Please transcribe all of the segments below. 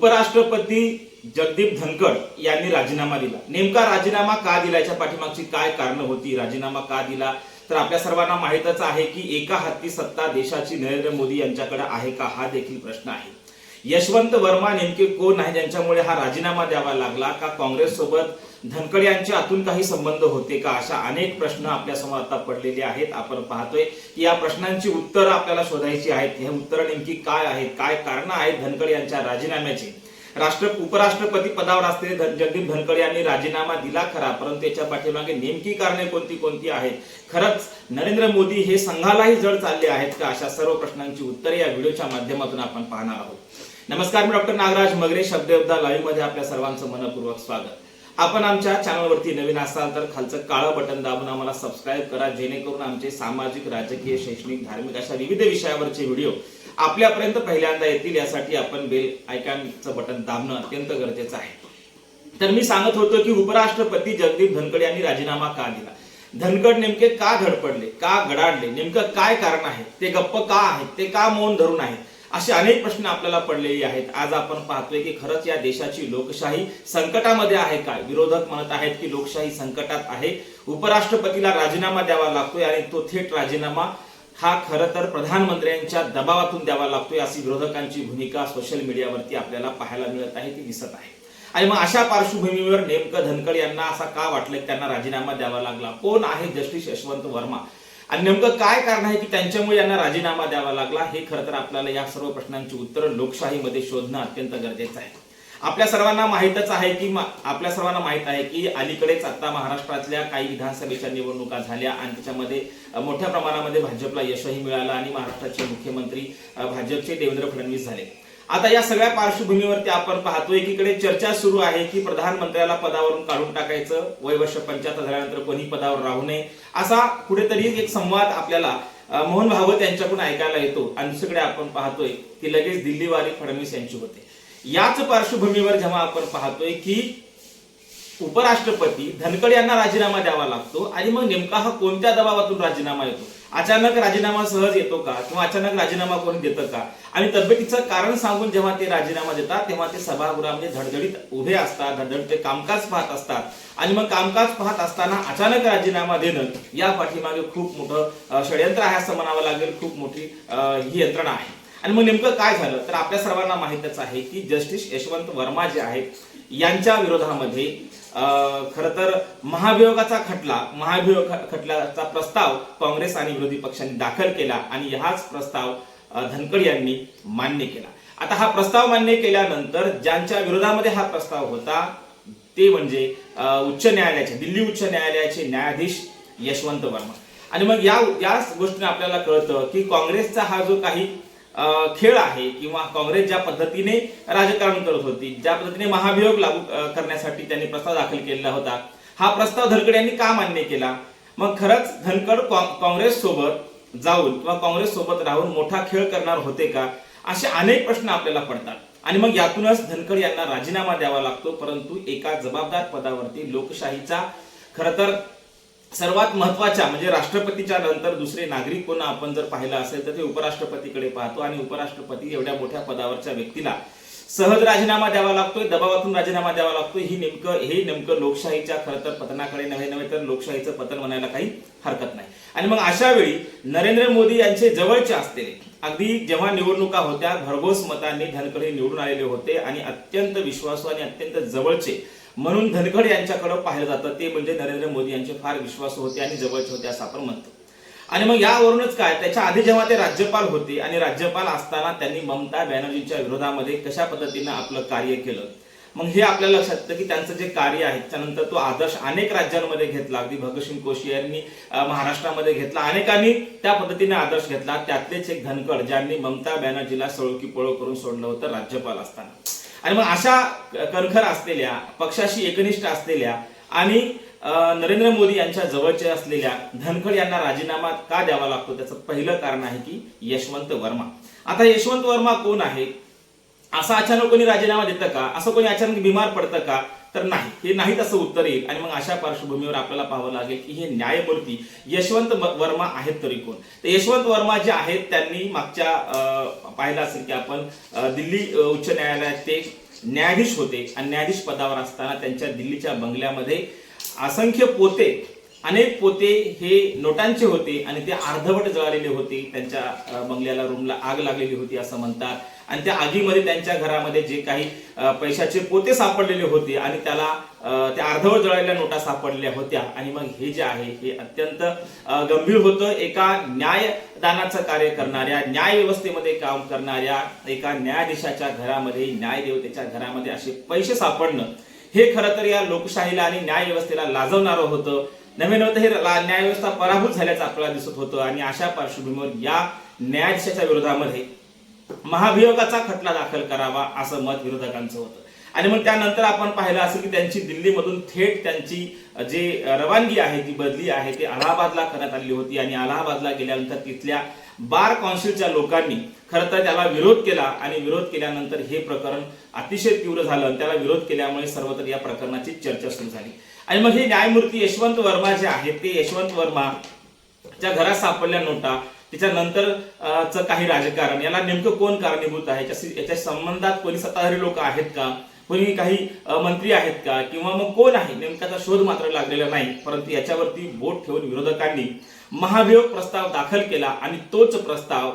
उपराष्ट्रपती जगदीप धनखड यांनी राजीनामा दिला. नेमका राजीनामा का दिला याच्या पाठीमागची काय कारण होती? राजीनामा का दिला? तर आपल्या सर्वांना माहितच आहे की एका हाती सत्ता देशाची नरेंद्र मोदी यांच्याकडे आहे का? हा देखील प्रश्न आहे. यशवंत वर्मा नेमके कोण आहे? ज्यांच्यामुळे हा राजीनामा द्यावा लागला का? काँग्रेस सोबत धनखड यांचे आतून काही संबंध होते का? अशा अनेक प्रश्न आपल्यासमोर आता पडलेले आहेत. आपण पाहतोय की या प्रश्नांची उत्तरं आपल्याला शोधायची आहेत. हे उत्तरं नेमकी काय आहेत? काय कारण आहेत धनखड यांच्या राजीनाम्याची? राष्ट्र उपराष्ट्रपती पदावर असलेले जगदीप धनखड यांनी राजीनामा दिला खरा. परंतु त्याच्या पाठीमागे नेमकी कारणे कोणती कोणती आहेत? खरंच नरेंद्र मोदी हे संघालाही जड चालले आहेत का? अशा सर्व प्रश्नांची उत्तरे या व्हिडिओच्या माध्यमातून आपण पाहणार आहोत. नमस्कार मी डॉक्टर नागराज मगरे शब्दयोद्धा लाईव्हमध्ये आपल्या सर्वांचं मनपूर्वक स्वागत. आपण आमच्या चॅनलवरती नवीन असाल तर खालचं काळं बटन दाबून आम्हाला सबस्क्राईब करा जेणेकरून आमचे सामाजिक राजकीय शैक्षणिक धार्मिक अशा विविध विषयावरचे व्हिडिओ आपल्यापर्यंत पहिल्यांदा येतील यासाठी आपण बेल आयकॉनचं बटन दाबणं अत्यंत गरजेचं आहे. तर मी सांगत होतो की उपराष्ट्रपती जगदीप धनखड यांनी राजीनामा का दिला? धनखड नेमके का धडपडले का गडाडले नेमकं काय कारण आहे ते गप्प का आहेत ते का मौन धरून आहेत? असे अनेक प्रश्न आपल्याला पडलेले आहेत. आज आपण पाहतोय की खरंच या देशाची लोकशाही संकटामध्ये आहे का? विरोधक म्हणत आहेत की लोकशाही संकटात आहे. उपराष्ट्रपतीला राजीनामा द्यावा लागतोय आणि तो थेट राजीनामा हा खरं तर प्रधानमंत्र्यांच्या दबावातून द्यावा लागतोय अशी विरोधकांची भूमिका सोशल मीडियावरती आपल्याला पाहायला मिळत आहे ती दिसत आहे. आणि मग अशा पार्श्वभूमीवर नेमकं धनखड यांना असा का वाटलं की त्यांना राजीनामा द्यावा लागला? कोण आहे जस्टिस यशवंत वर्मा? आणि नेमकं काय कारण आहे की त्यांच्यामुळे यांना राजीनामा द्यावा लागला? हे खरं तर आपल्याला या सर्व प्रश्नांची उत्तरं लोकशाहीमध्ये शोधणं अत्यंत गरजेचं आहे. आपल्या सर्वांना माहीतच आहे की आपल्या सर्वांना माहीत आहे की अलीकडेच आता महाराष्ट्रातल्या काही विधानसभेच्या निवडणुका झाल्या आणि त्याच्यामध्ये मोठ्या प्रमाणामध्ये भाजपला यशही मिळालं आणि महाराष्ट्राचे मुख्यमंत्री भाजपचे देवेंद्र फडणवीस झाले. आता या सगळ्या पार्श्वभूमीवरती आपण पाहतोय एकीकडे चर्चा सुरू आहे की प्रधानमंत्र्याला पदावरून काढून टाकायचं वय वर्ष पंच्याहत्तर झाल्यानंतर कोणी पदावर राहू नये असा कुठेतरी एक संवाद आपल्याला मोहन भागवत यांच्याकडून ऐकायला येतो. आणि दुसरीकडे आपण पाहतोय की लगेच दिल्लीवारी फडणवीस यांची होते. याच पार्श्वभूमीवर जेव्हा आपण पाहतोय की उपराष्ट्रपती धनखड यांना राजीनामा द्यावा लागतो आणि मग नेमका हा कोणत्या दबावातून राजीनामा येतो? अचानक राजीनामा सहज येतो का? किंवा अचानक राजीनामा कोणी देतं का? आणि तब्येतीचं कारण सांगून जेव्हा ते राजीनामा देतात तेव्हा ते सभागृहामध्ये म्हणजे धडधडीत उभे असतात धडधडीत ते कामकाज पाहत असतात. आणि मग कामकाज पाहत असताना अचानक राजीनामा देणं या पाठीमागे खूप मोठं षडयंत्र आहे असं म्हणावं लागेल खूप मोठी ही यंत्रणा आहे. आणि मग नेमकं काय झालं? तर आपल्या सर्वांना माहितच आहे की जस्टिस यशवंत वर्मा जे आहेत यांच्या विरोधामध्ये खर खरं तर महाभियोगाचा खटला महाभियोग खटल्याचा प्रस्ताव काँग्रेस आणि विरोधी पक्षांनी दाखल केला आणि हाच प्रस्ताव धनकड यांनी मान्य केला. आता हा प्रस्ताव मान्य केल्यानंतर ज्यांच्या विरोधामध्ये हा प्रस्ताव होता ते म्हणजे उच्च न्यायालयाचे दिल्ली उच्च न्यायालयाचे न्यायाधीश यशवंत वर्मा. आणि मग या याच गोष्टीने आपल्याला कळतं की काँग्रेसचा हा जो काही खेळ आहे किंवा काँग्रेस ज्या पद्धतीने राजकारण करत होती ज्या पद्धतीने महाभियोग लागू करण्यासाठी त्यांनी प्रस्ताव दाखल केलेला होता हा प्रस्ताव धनखड यांनी का मान्य केला? मग खरंच धनखड काँग्रेस सोबत जाऊन किंवा काँग्रेस सोबत राहून मोठा खेळ करणार होते का? असे अनेक प्रश्न आपल्याला पडतात. आणि मग यातूनच धनखड यांना राजीनामा द्यावा लागतो परंतु एका जबाबदार पदावरती लोकशाहीचा खरं तर सर्वात महत्त्वाच्या म्हणजे राष्ट्रपतीच्या नंतर दुसरे नागरिक कोण आपण जर पाहिलं असेल तर ते उपराष्ट्रपतीकडे पाहतो आणि उपराष्ट्रपती एवढ्या मोठ्या पदावरच्या व्यक्तीला सहज राजीनामा द्यावा लागतोय दबावातून राजीनामा द्यावा लागतोय ही नेमकं हे नेमकं लोकशाहीच्या खरं तर पतनाकडे नव्हे नव्हे तर लोकशाहीचं पतन म्हणायला काही हरकत नाही. आणि मग अशा वेळी नरेंद्र मोदी यांचे जवळचे असलेले अगदी जेव्हा निवडणुका होत्या भरघोस मतांनी धनखड निवडून आलेले होते आणि अत्यंत विश्वासू आणि अत्यंत जवळचे म्हणून धनखड यांच्याकडे पाहिलं जातं. ते म्हणजे नरेंद्र मोदी यांचे फार विश्वास होते आणि जवळचे होते असं आपण म्हणतो. आणि मग यावरूनच काय? त्याच्या आधी जेव्हा ते राज्यपाल होते आणि राज्यपाल असताना त्यांनी ममता बॅनर्जींच्या विरोधामध्ये कशा पद्धतीनं आपलं कार्य केलं? मग हे आपल्याला लक्षात येतं की त्यांचं जे कार्य आहे त्यानंतर तो आदर्श अनेक राज्यांमध्ये घेतला. अगदी भगतसिंग कोश्यारी महाराष्ट्रामध्ये घेतला. अनेकांनी त्या पद्धतीने आदर्श घेतला. त्यातलेच एक धनकड ज्यांनी ममता बॅनर्जीला सळोकी पळो करून सोडलं होतं राज्यपाल असताना. आणि मग अशा कणखर असलेल्या पक्षाशी एकनिष्ठ असलेल्या आणि नरेंद्र मोदी यांच्या जवळचे असलेल्या धनखड यांना राजीनामा का द्यावा लागतो? त्याचं पहिलं कारण आहे की यशवंत वर्मा. आता यशवंत वर्मा कोण आहे? असा अचानक कोणी राजीनामा देतं का? असं कोणी अचानक बिमार पडतं का? तर नाही हे नाहीत असं उत्तर येईल. आणि मग अशा पार्श्वभूमीवर आपल्याला पाहावं लागेल की हे न्यायमूर्ती यशवंत वर्मा आहेत तरी कोण. तर यशवंत वर्मा जे आहेत त्यांनी मागच्या पाहिलं असेल की आपण दिल्ली उच्च न्यायालयात ते न्यायाधीश होते. आणि न्यायाधीश पदावर असताना त्यांच्या दिल्लीच्या बंगल्यामध्ये असंख्य पोते अनेक पोते हे नोटांचे होते आणि ते अर्धवट जळालेले होते. त्यांच्या बंगल्याला रूमला आग लागलेली होती असं म्हणतात. आणि त्या आगीमध्ये त्यांच्या घरामध्ये जे काही पैशाचे पोते सापडलेले होते आणि त्याला त्या अर्धवट जळालेल्या नोटा सापडलेल्या होत्या. आणि मग हे जे आहे हे अत्यंत गंभीर होतं. एका न्यायदानाचं कार्य करणाऱ्या न्याय व्यवस्थेमध्ये काम करणाऱ्या एका न्यायाधीशाच्या घरामध्ये न्यायदेवतेच्या घरामध्ये असे पैसे सापडणं हे खरं तर या लोकशाहीला आणि न्याय व्यवस्थेला लाजवणारं होतं. नवीन नव्हतं हे ला- पराभूत झाल्याचं आपल्याला दिसत होतं. आणि अशा पार्श्वभूमीवर या न्यायाधीशाच्या विरोधामध्ये महाभियोगाचा खटला दाखल करावा असं मत विरोधकांचं होतं. आणि मग त्यानंतर आपण पाहिलं असं की त्यांची दिल्लीमधून थेट त्यांची जे रवानगी आहे ती बदली आहे ती अलाहाबादला करण्यात आली होती आणि अलाहाबादला गेल्यानंतर तिथल्या बार कॉन्सिलच्या लोकांनी खरं तर त्याला विरोध केला आणि विरोध केल्यानंतर हे प्रकरण अतिशय तीव्र झालं आणि त्याला विरोध केल्यामुळे सर्वत्र या प्रकरणाची चर्चा सुरू झाली. आणि मग हे न्यायमूर्ती यशवंत वर्मा जे आहेत ते यशवंत वर्मा च्या घरात सापडल्या नोटा त्याच्यानंतर काही राजकारण. याला नेमकं कोण कारणीभूत आहे? याच्या याच्या संबंधात कोणी सत्ताधारी लोक आहेत का? कोणी काही मंत्री आहेत का? किंवा मग कोण आहे? नेमक्याचा शोध मात्र लागलेला नाही. परंतु याच्यावरती बोट ठेवून विरोधकांनी महाभियोग प्रस्ताव दाखल केला आणि तोच प्रस्ताव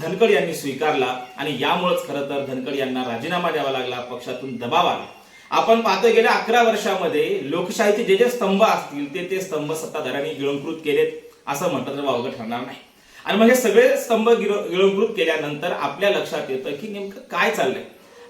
धनकड यांनी स्वीकारला आणि यामुळेच खरं तर धनकड यांना राजीनामा द्यावा लागला पक्षातून दबाव आला. आपण पाहतो गेल्या अकरा वर्षामध्ये लोकशाहीचे जे जे स्तंभ असतील ते ते स्तंभ सत्ताधाऱ्यांनी गिळंकृत केलेत असं म्हटलं तर वावगं ठरणार नाही. आणि मग हे सगळे स्तंभ गिळ- गिळंकृत केल्यानंतर आपल्या लक्षात येतं की नेमकं काय चाललंय.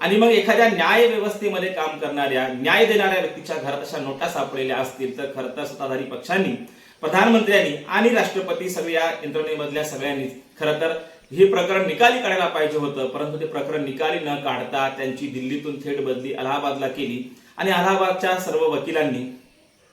आणि मग एखाद्या न्याय व्यवस्थेमध्ये काम करणाऱ्या न्याय देणाऱ्या व्यक्तीच्या घरात अशा नोटा सापडलेल्या असतील तर खरं तर सत्ताधारी पक्षांनी प्रधानमंत्र्यांनी आणि राष्ट्रपती सगळ्या यंत्रणेमधल्या सगळ्यांनी खरं तर हे प्रकरण निकाली काढायला पाहिजे होतं परंतु ते प्रकरण निकाली न काढता त्यांची दिल्लीतून थेट बदली अलाहाबादला केली. आणि अलाहाबादच्या सर्व वकिलांनी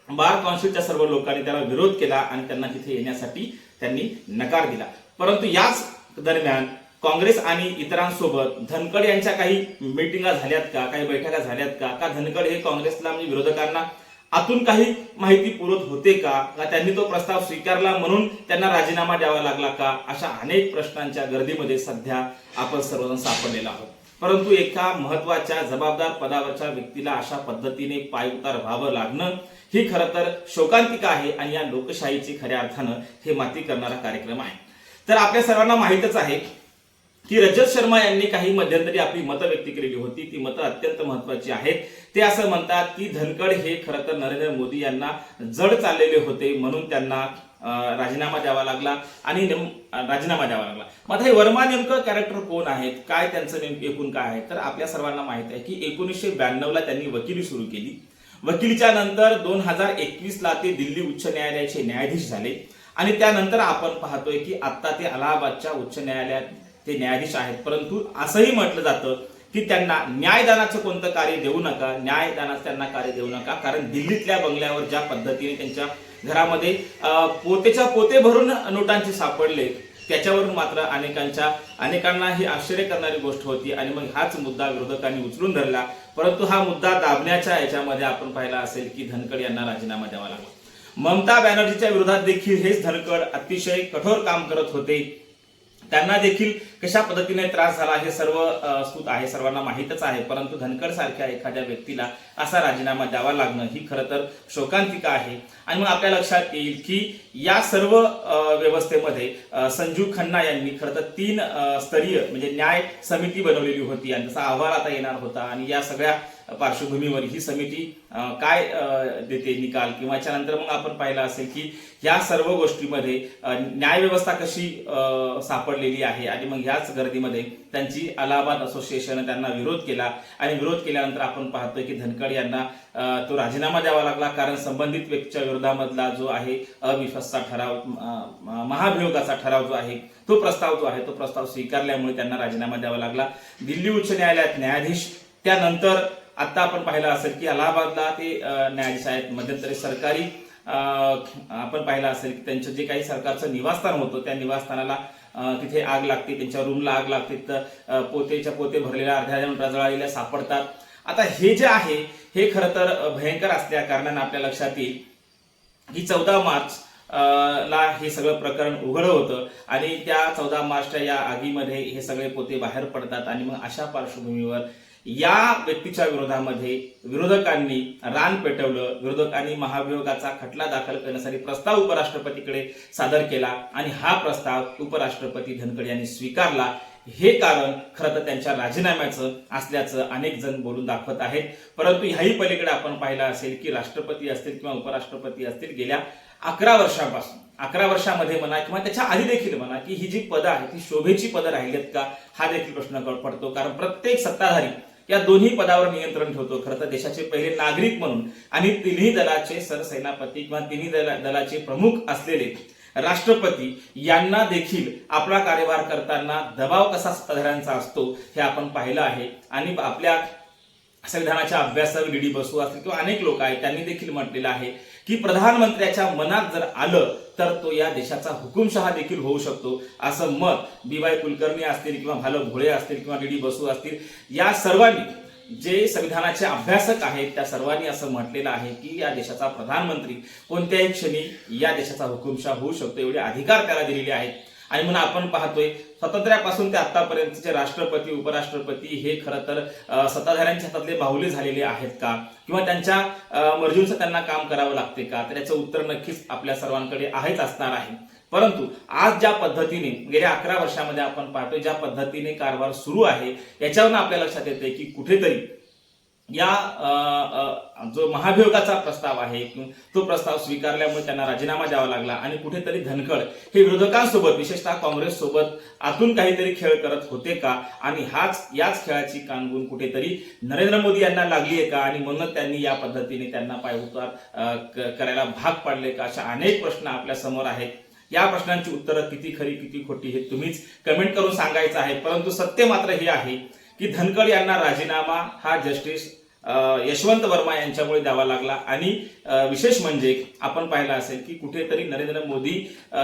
बार काउन्सिलच्या सर्व लोकांनी त्याला विरोध केला आणि त्यांना तिथे येण्यासाठी त्यांनी नकार दिला. परंतु याच दरम्यान काँग्रेस आणि इतरांसोबत धनकड यांच्या काही मिटिंगा झाल्यात का काही बैठका झाल्यात का का धनकड हे काँग्रेसला म्हणजे विरोधकांना आतून काही माहिती पुरत होते का का त्यांनी तो प्रस्ताव स्वीकारला म्हणून त्यांना राजीनामा द्यावा लागला का अशा अनेक प्रश्नांच्या गर्दीमध्ये सध्या आपण सर्वजण सापडलेला आहोत. परंतु एका महत्त्वाच्या जबाबदार पदावरच्या व्यक्तीला अशा पद्धतीने पायउतार व्हावं लागणं ही खरं तर शोकांतिका आहे आणि या लोकशाहीची खऱ्या अर्थानं हे माती करणारा कार्यक्रम आहे. तर आपल्या सर्वांना माहीतच आहे की रजत शर्मा यांनी काही मध्यंतरी आपली मतं व्यक्त केलेली होती. ती मतं अत्यंत महत्वाची आहेत. ते असं म्हणतात की धनकड हे खरं तर नरेंद्र मोदी यांना जड चाललेले होते म्हणून त्यांना राजीनामा द्यावा लागला आणि राजीनामा द्यावा लागला. मग आता हे वर्मा नेमकं कॅरेक्टर कोण आहेत? काय त्यांचं नेमकं एकूण काय आहे? तर आपल्या सर्वांना माहीत आहे की एकोणीसशे ब्याण्णवला त्यांनी वकिली सुरू केली. वकिलीच्या नंतर दोन हजार एकवीसला ते दिल्ली उच्च न्यायालयाचे न्यायाधीश झाले. आणि त्यानंतर आपण पाहतोय की आता ते अलाहाबादच्या उच्च न्यायालयात ते न्यायाधीश आहेत. परंतु असंही म्हटलं जातं की त्यांना न्यायदानाचं कोणतं कार्य देऊ नका. न्यायदानाचं त्यांना कार्य देऊ नका. कारण दिल्लीतल्या बंगल्यावर ज्या पद्धतीने त्यांच्या घरामध्ये पोतेच्या पोते भरून नोटांचे सापडले. त्याच्यावरून मात्र अनेकांच्या अनेकांना ही आश्चर्य करणारी गोष्ट होती आणि मग हाच मुद्दा विरोधकांनी उचलून धरला. परंतु हा मुद्दा दाबण्याच्या याच्यामध्ये आपण पाहिला असेल की धनकड यांना राजीनामा द्यावा लागला. ममता बॅनर्जीच्या विरोधात देखील हेच धनकड अतिशय कठोर काम करत होते. त्यांना देखील कशा पद्धतीने त्रास झाला हे सर्व स्तूत स्तुत आहे सर्वांना माहीतच आहे. परंतु धनकर सारख्या एखाद्या व्यक्तीला असा राजीनामा द्यावा लागणं ही खरं तर शोकांतिका आहे. आणि मग आपल्या लक्षात येईल की या सर्व व्यवस्थेमध्ये संजू खन्ना यांनी खरं तर तीन स्तरीय म्हणजे न्याय समिती बनवलेली होती. आणि त्याचा अहवाल आता येणार होता. आणि या सगळ्या पार्श्वभूमीवर ही समिती काय देते निकाल? किंवा याच्यानंतर मग आपण पाहिलं असेल की या सर्व गोष्टीमध्ये न्यायव्यवस्था कशी सापडलेली आहे? आणि मग ह्याच गर्दीमध्ये त्यांची अलाहाबाद असोसिएशन त्यांना विरोध केला. आणि विरोध केल्यानंतर आपण पाहतोय की धनकड यांना तो राजीनामा द्यावा लागला. कारण संबंधित व्यक्तीच्या विरोधामधला जो आहे अविश्वासचा ठराव महाभियोगाचा ठराव जो आहे तो प्रस्ताव जो आहे तो प्रस्ताव स्वीकारल्यामुळे त्यांना राजीनामा द्यावा लागला. दिल्ली उच्च न्यायालयात न्यायाधीश त्यानंतर आता आपण पाहिलं असेल की अलाहाबादला ते न्यायाधीश आहेत मध्यंतरी सरकारी. आपण पाहिलं असेल की त्यांचं जे काही सरकारचं निवासस्थान होतं त्या निवासस्थानाला तिथे आग लागते त्यांच्या रूमला आग लागते. तर पोतेच्या पोते भरलेल्या अर्ध्या नोटा सापडतात. आता हे जे आहे हे खरं तर भयंकर असल्या कारणानं आपल्या लक्षात येईल की चौदा मार्च ला हे सगळं प्रकरण उघड होतं आणि त्या चौदा मार्चच्या या आगीमध्ये हे सगळे पोते बाहेर पडतात आणि मग अशा पार्श्वभूमीवर या व्यक्तीच्या विरोधामध्ये विरोधकांनी रान पेटवलं. विरोधकांनी महाभियोगाचा खटला दाखल करण्यासाठी प्रस्ताव उपराष्ट्रपतीकडे सादर केला आणि हा प्रस्ताव उपराष्ट्रपती धनखड यांनी स्वीकारला. हे कारण खरं तर त्यांच्या राजीनाम्याचं असल्याचं अनेक जण बोलून दाखवत आहेत. परंतु ह्याही पलीकडे आपण पाहिलं असेल की राष्ट्रपती असतील किंवा उपराष्ट्रपती असतील गेल्या अकरा वर्षापासून. अकरा वर्षामध्ये म्हणा किंवा त्याच्या आधी देखील म्हणा की ही जी पदं आहेत ती शोभेची पदं राहिलीत का हा देखील प्रश्न पडतो कारण प्रत्येक सत्ताधारी या दोन्ही पदावर नियंत्रण ठेवतो. खरं तर देशाचे पहिले नागरिक म्हणून आणि तिन्ही दलाचे सरसेनापती किंवा तिन्ही दला- दलाचे प्रमुख असलेले राष्ट्रपती यांना देखील आपला कार्यभार करताना दबाव कसा सत्ताधाऱ्यांचा असतो हे आपण पाहिलं आहे. आणि आपल्या संविधानाच्या अभ्यासक डी डी बसू असतील किंवा अनेक लोक आहेत त्यांनी देखील म्हटलेलं आहे की प्रधानमंत्र्याच्या मनात जर आलं तर तो या देशाचा हुकुमशहा देखील होऊ शकतो. असं मत बी वाय कुलकर्णी असतील किंवा भालव भोळे असतील किंवा डी डी बसू असतील या सर्वांनी जे संविधानाचे अभ्यासक आहेत त्या सर्वांनी असं म्हटलेलं आहे की या देशाचा प्रधानमंत्री कोणत्याही क्षणी या देशाचा हुकुमशहा होऊ शकतो एवढे अधिकार त्याला दिलेले आहेत. आणि म्हणून आपण पाहतोय स्वातंत्र्यापासून ते आतापर्यंतचे राष्ट्रपती उपराष्ट्रपती हे खरं तर सत्ताधाऱ्यांच्या हातातले बाहुले झालेले आहेत का? किंवा त्यांच्या मर्जीनुसार त्यांना काम करावं लागते का? तर याचं उत्तर नक्कीच आपल्या सर्वांकडे आहेच असणार आहे. परंतु आज ज्या पद्धतीने गेल्या अकरा वर्षामध्ये आपण पाहतोय ज्या पद्धतीने कारभार सुरू आहे याच्यावरून आपल्या लक्षात येते की कुठेतरी या जो महाभियोगाचा प्रस्ताव आहे तो प्रस्ताव स्वीकारल्यामुळे त्यांना राजीनामा द्यावा लागला आणि कुठेतरी धनखड हे विरोधकांसोबत विशेषतः काँग्रेस सोबत आतून काहीतरी खेळ करत होते का? आणि हाच याच खेळाची कानगुण कुठेतरी नरेंद्र मोदी यांना लागली आहे का? आणि म्हणून त्यांनी या पद्धतीने त्यांना पायउतार करायला भाग पाडले का? अशा अनेक प्रश्न आपल्यासमोर आहेत. या प्रश्नांची उत्तरं किती खरी किती खोटी हे तुम्हीच कमेंट करून सांगायचं आहे. परंतु सत्य मात्र हे आहे की धनकड यांना राजीनामा हा जस्टिस यशवंत वर्मा यांच्यामुळे द्यावा लागला. आणि विशेष म्हणजे आपण पाहिलं असेल की कुठेतरी नरेंद्र मोदी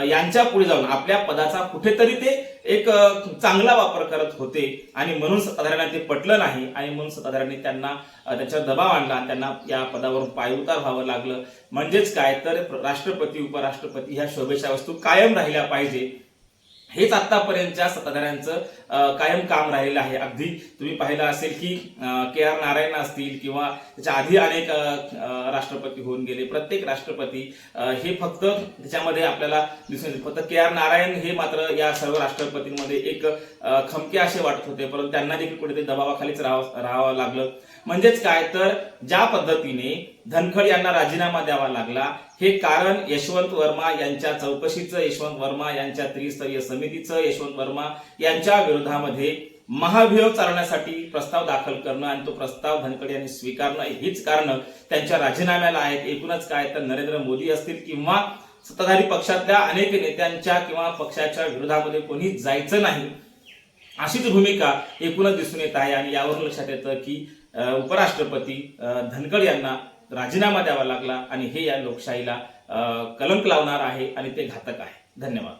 यांच्या पुढे जाऊन आपल्या पदाचा कुठेतरी ते एक चांगला वापर करत होते. आणि म्हणून सत्ताधाऱ्यांना ते पटलं नाही. आणि म्हणून सत्ताधाऱ्यांनी त्यांना त्याच्यावर दबाव आणला त्यांना या पदावरून पायउतार व्हावं लागलं. म्हणजेच काय? तर राष्ट्रपती उपराष्ट्रपती ह्या शोभेच्या वस्तू कायम राहिल्या पाहिजे. हेच आतापर्यंतच्या सत्ताधाऱ्यांचं कायम काम राहिलेलं आहे. अगदी तुम्ही पाहिलं असेल की के आर नारायण असतील किंवा त्याच्या आधी अनेक राष्ट्रपती होऊन गेले. प्रत्येक राष्ट्रपती हे फक्त त्याच्यामध्ये आपल्याला दिसून येते. फक्त के आर नारायण हे मात्र या सर्व राष्ट्रपतींमध्ये एक खमके असे वाटत होते. परंतु त्यांना देखील कुठेतरी दबावाखालीच राहावं राहावं लागलं. म्हणजेच काय? तर ज्या पद्धतीने धनखड यांना राजीनामा द्यावा लागला हे कारण यशवंत वर्मा यांच्या चौकशीचं यशवंत वर्मा यांच्या त्रिस्तरीय समितीचं यशवंत वर्मा यांच्या विरोधामध्ये महाभियोग चालवण्यासाठी प्रस्ताव दाखल करणं आणि तो प्रस्ताव धनखड यांनी स्वीकारणं हीच कारण त्यांच्या राजीनाम्याला आहेत. एकूणच काय? तर नरेंद्र मोदी असतील किंवा सत्ताधारी पक्षातल्या अनेक नेत्यांच्या किंवा पक्षाच्या विरोधामध्ये कोणी जायचं नाही अशीच भूमिका एकूणच दिसून येत आहे आणि यावरून लक्षात येतं की उपराष्ट्रपती धनखड यांना राजीनामा द्यावा लागला आणि हे या लोकशाहीला कलंक लावणार आहे आणि ते घातक आहे. धन्यवाद.